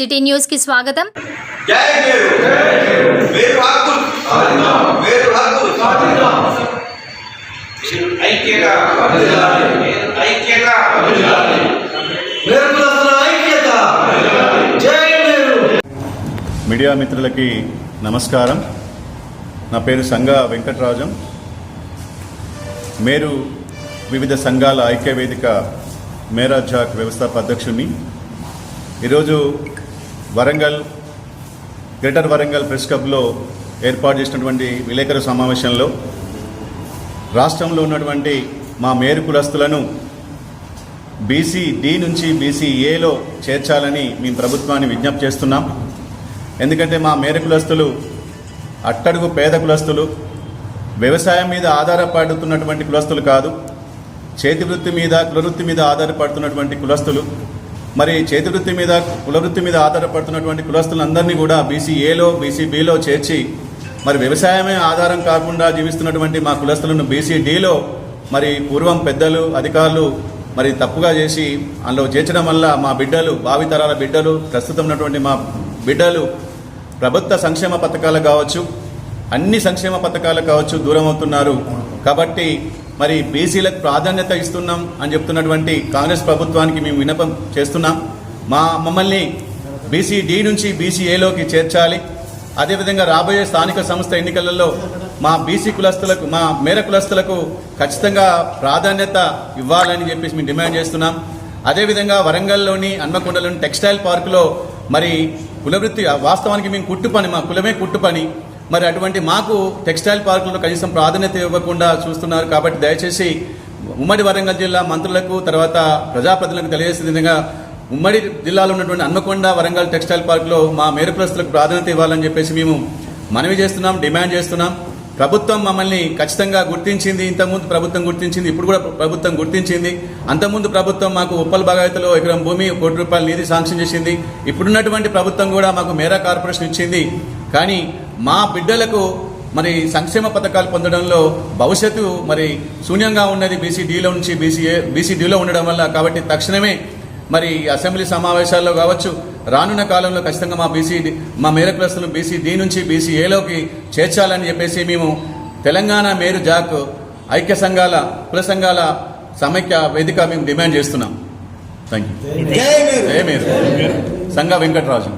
City న్యూస్కి స్వాగతం. Media మిత్రులకి నమస్కారం. నా పేరు సంఘ వెంకటరాజం. మేరు వివిధ సంఘాల ఐక్య వేదిక మేరా జాక్ వ్యవస్థాపక అధ్యక్షుడిని ఈరోజు వరంగల్ గ్రేటర్ వరంగల్ ప్రెస్ క్లబ్లో ఏర్పాటు చేసినటువంటి విలేకరుల సమావేశంలో రాష్ట్రంలో ఉన్నటువంటి మా మేరు కులస్తులను బీసీ డి నుంచి బీసీ ఏలో చేర్చాలని మేము ప్రభుత్వాన్ని విజ్ఞప్తి చేస్తున్నాం. ఎందుకంటే మా మేర కులస్తులు అట్టడుగు పేద కులస్తులు వ్యవసాయం మీద ఆధారపడుతున్నటువంటి కులస్తులు కాదు చేతి వృత్తి మీద కులవృత్తి మీద ఆధారపడుతున్నటువంటి కులస్తులు మరి చేతి వృత్తి మీద కులవృత్తి మీద ఆధారపడుతున్నటువంటి కులస్తులందరినీ కూడా బీసీ ఏలో బీసీ బిలో చేర్చి మరి వ్యవసాయమే ఆధారం కాకుండా జీవిస్తున్నటువంటి మా కులస్తులను బీసీ డిలో మరి పూర్వం పెద్దలు అధికారులు మరి తప్పుగా చేసి అందులో చేర్చడం వల్ల మా బిడ్డలు భావితరాల బిడ్డలు ప్రస్తుతం ఉన్నటువంటి మా బిడ్డలు ప్రభుత్వ సంక్షేమ పథకాలు కావచ్చు అన్ని సంక్షేమ పథకాలు కావచ్చు దూరం అవుతున్నారు. కాబట్టి మరి బీసీలకు ప్రాధాన్యత ఇస్తున్నాం అని చెప్తున్నటువంటి కాంగ్రెస్ ప్రభుత్వానికి మేము విన్నపం చేస్తున్నాం. మా మమ్మల్ని బీసీ డి నుంచి బీసీ ఏలోకి చేర్చాలి. అదేవిధంగా రాబోయే స్థానిక సంస్థ ఎన్నికలలో మా బీసీ కులస్తులకు మా మేర కులస్తులకు ఖచ్చితంగా ప్రాధాన్యత ఇవ్వాలని చెప్పేసి మేము డిమాండ్ చేస్తున్నాం. అదేవిధంగా వరంగల్లోని హన్మకొండలోని టెక్స్టైల్ పార్కులో మరి కులవృత్తి వాస్తవానికి మేము కుట్టు పని మా కులమే కుట్టు పని మరి అటువంటి మాకు టెక్స్టైల్ పార్కులను కనీసం ప్రాధాన్యత ఇవ్వకుండా చూస్తున్నారు కాబట్టి దయచేసి ఉమ్మడి వరంగల్ జిల్లా మంత్రులకు తర్వాత ప్రజాప్రతినిధులకు తెలియజేసే విధంగా ఉమ్మడి జిల్లాలో ఉన్నటువంటి హన్మకొండ వరంగల్ టెక్స్టైల్ పార్కులో మా మేరకులస్తులకు ప్రాధాన్యత ఇవ్వాలని చెప్పేసి మేము మనవి చేస్తున్నాం డిమాండ్ చేస్తున్నాం. ప్రభుత్వం మమ్మల్ని ఖచ్చితంగా గుర్తించింది ఇంతకుముందు ప్రభుత్వం గుర్తించింది ఇప్పుడు కూడా ప్రభుత్వం గుర్తించింది. అంతకుముందు ప్రభుత్వం మాకు ఉప్పల్ బాగాయతలో ఎకరం భూమి కోటి రూపాయల నిధి శాంక్షన్ చేసింది. ఇప్పుడున్నటువంటి ప్రభుత్వం కూడా మాకు మేరా కార్పొరేషన్ ఇచ్చింది. కానీ మా బిడ్డలకు మరి సంక్షేమ పథకాలు పొందడంలో భవిష్యత్తు మరి శూన్యంగా ఉన్నది బీసీ డీలో నుంచి బీసీఏ బీసీ డీలో ఉండడం వల్ల కాబట్టి తక్షణమే మరి అసెంబ్లీ సమావేశాల్లో కావచ్చు రానున్న కాలంలో ఖచ్చితంగా మా బీసీ మా మేర క్లస్టులు బీసీ డి నుంచి బీసీ ఏలోకి చేర్చాలని చెప్పేసి మేము తెలంగాణ మేరు జాక్ ఐక్య సంఘాల కుల సంఘాల సమైక్య వేదిక మేము డిమాండ్ చేస్తున్నాం. థ్యాంక్ యూ సంఘ వెంకటరాజు.